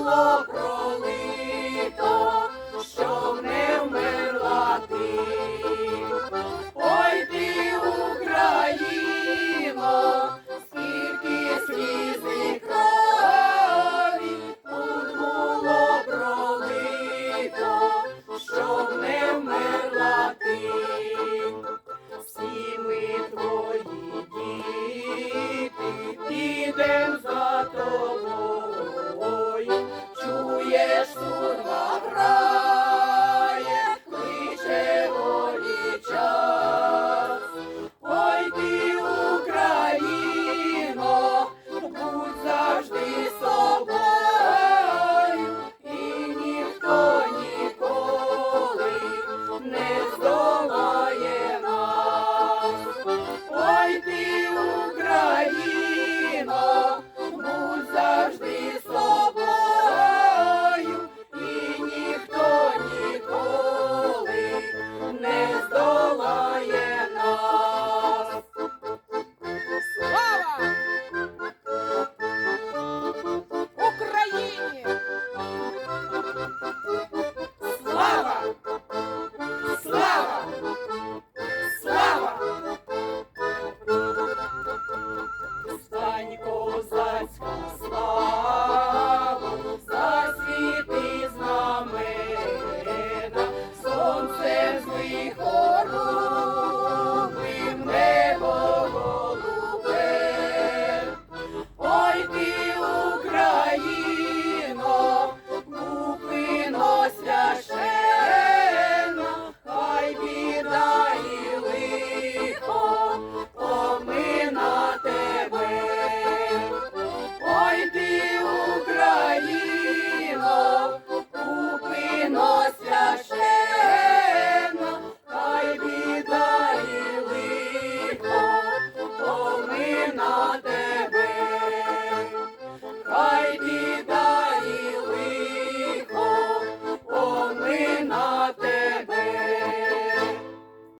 було щоб не вмерла ти. Ой Україно, скільки сліз було пролито, щоб не вмерла ти. Всі ми твої діти, підем за тобою.